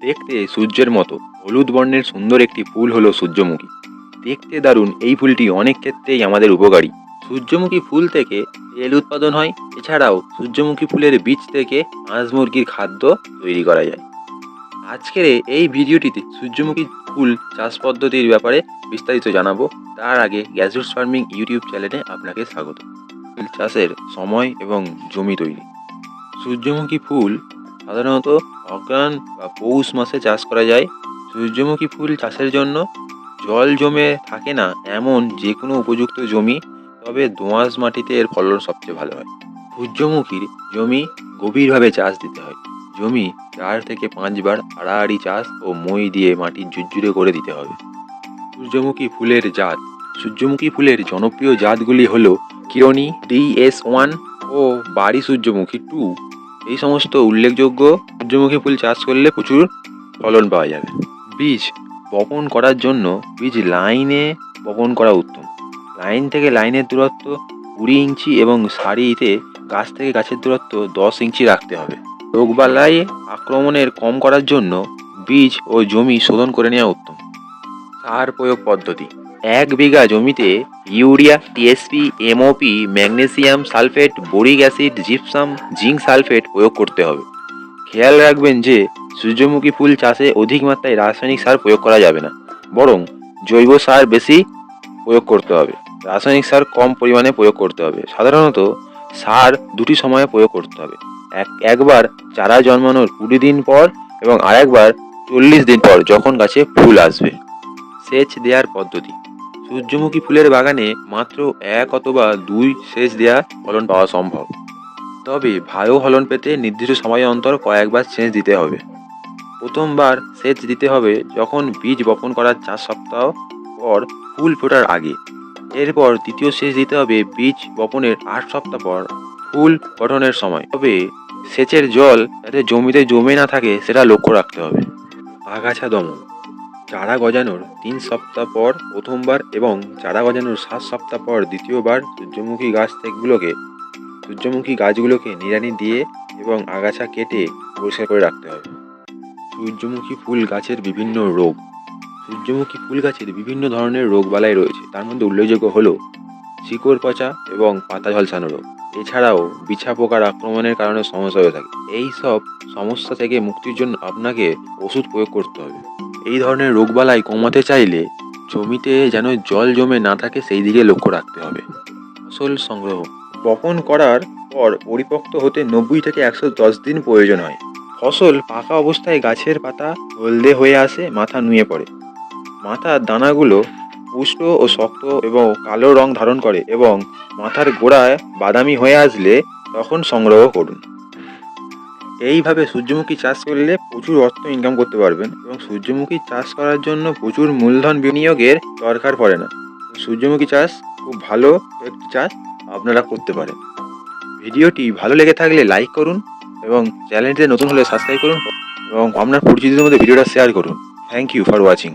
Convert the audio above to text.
দেখতে সূর্যের মতো। হলুদ বর্ণের সুন্দর একটি ফুল হলো সূর্যমুখী। দেখতে দারুণ, এই ফুলটি অনেক ক্ষেত্রেই আমাদের উপকারী। সূর্যমুখী ফুল থেকে তেল উৎপাদন হয়, এছাড়াও সূর্যমুখী ফুলের বীজ থেকে হাঁস মুরগির খাদ্য তৈরি করা যায়। আজকের এই ভিডিওটিতে সূর্যমুখী ফুল চাষ পদ্ধতির ব্যাপারে বিস্তারিত জানাব। তার আগে গ্যাজেটস ফার্মিং ইউটিউব চ্যানেলে আপনাকে স্বাগত। ফুল চাষের সময় এবং জমি তৈরি। সূর্যমুখী ফুল সাধারণত অগ্রাণ বা পৌষ মাসে চাষ করা যায়। সূর্যমুখী ফুল চাষের জন্য জল জমে থাকে না এমন যে কোনো উপযুক্ত জমি, তবে দোঁয়াশ মাটিতে এর ফলন সবচেয়ে ভালো হয়। সূর্যমুখীর জমি গভীরভাবে চাষ দিতে হয়। জমি চার থেকে পাঁচবার আড়াআড়ি চাষ ও মই দিয়ে মাটি ঝুরঝুরে করে দিতে হবে। সূর্যমুখী ফুলের জাত। সূর্যমুখী ফুলের জনপ্রিয় জাতগুলি হল কিরণী ডিএস ওয়ান ও বাড়ি সূর্যমুখী টু। এই সমস্ত উল্লেখযোগ্য সূর্যমুখী ফুল চাষ করলে প্রচুর ফলন পাওয়া যাবে। বীজ বপন করার জন্য বীজ লাইনে বপন করা উত্তম। লাইন থেকে লাইনের দূরত্ব কুড়ি ইঞ্চি এবং সারিতে গাছ থেকে গাছের দূরত্ব দশ ইঞ্চি রাখতে হবে। রোগবালাই আক্রমণের কম করার জন্য বীজ ও জমি শোধন করে নেওয়া উত্তম। সার প্রয়োগ পদ্ধতি। এক বিঘা জমিতে urea, TSP, MOP, magnesium sulphate, boric acid, gypsum, zinc sulphate প্রয়োগ করতে হবে। খেয়াল রাখবেন যে সূর্যমুখী ফুল চাষে অধিক মাত্রায় রাসায়নিক সার প্রয়োগ করা যাবে না, বরং জৈব সার বেশি প্রয়োগ করতে হবে। রাসায়নিক সার কম পরিমাণে প্রয়োগ করতে হবে। সাধারণত সার দুটি সময়ে প্রয়োগ করতে হবে। এক, একবার চারা জন্মানোর কুড়ি দিন পর এবং আরেকবার চল্লিশ দিন পর যখন গাছে ফুল আসবে। সেচ দেওয়ার পদ্ধতি। সূর্যমুখী ফুলের বাগানে মাত্র এক অথবা দুই সেচ দেওয়া ফলন পাওয়া সম্ভব। তবে ভালো ফলন পেতে নির্দিষ্ট সময় অন্তর কয়েকবার সেচ দিতে হবে। প্রথমবার সেচ দিতে হবে যখন বীজ বপন করার চার সপ্তাহ পর ফুল ফোটার আগে। এরপর দ্বিতীয় সেচ দিতে হবে বীজ বপনের আট সপ্তাহ পর ফুল গঠনের সময়। তবে সেচের জল যাতে জমিতে জমে না থাকে সেটা লক্ষ্য রাখতে হবে। আগাছা দমন চারা গজানোর তিন সপ্তাহ পর প্রথমবার এবং চারা গজানোর সাত সপ্তাহ পর দ্বিতীয়বার সূর্যমুখী গাছ থেকেগুলোকে, সূর্যমুখী গাছগুলোকে নিড়ানি দিয়ে এবং আগাছা কেটে পরিষ্কার করে রাখতে হবে সূর্যমুখী ফুল গাছের বিভিন্ন রোগ। সূর্যমুখী ফুল গাছের বিভিন্ন ধরনের রোগবালাই রয়েছে। তার মধ্যে উল্লেখযোগ্য হলো শিকড় পচা এবং পাতা ঝলসানো রোগ। এছাড়াও বিছা পোকার আক্রমণের কারণে সমস্যা হয়ে থাকে। এই সব সমস্যা থেকে মুক্তির জন্য আপনাকে ওষুধ প্রয়োগ করতে হবে। এই ধরনের রোগবালাই কমাতে চাইলে জমিতে যেন জল জমে না থাকে সেই দিকে লক্ষ্য রাখতে হবে। ফসল সংগ্রহ। বপন করার পর পরিপক্ত হতে নব্বই থেকে একশো দশ দিন প্রয়োজন হয়। ফসল পাকা অবস্থায় গাছের পাতা হলদে হয়ে আসে, মাথা নুয়ে পড়ে। মাথার দানাগুলো পুষ্ট ও শক্ত এবং কালো রং ধারণ করে এবং মাথার গোড়ায় বাদামি হয়ে আসলে তখন সংগ্রহ করুন। এইভাবে সূর্যমুখী চাষ করলে প্রচুর অর্থ ইনকাম করতে পারবেন এবং সূর্যমুখী চাষ করার জন্য প্রচুর মূলধন বিনিয়োগের দরকার পড়ে না। সূর্যমুখী চাষ খুব ভালো একটি চাষ আপনারা করতে পারেন। ভিডিওটি ভালো লেগে থাকলে লাইক করুন এবং চ্যানেলটিতে নতুন হলে সাবস্ক্রাইব করুন এবং আপনার পরিচিতদের মধ্যে ভিডিওটা শেয়ার করুন। Thank you for watching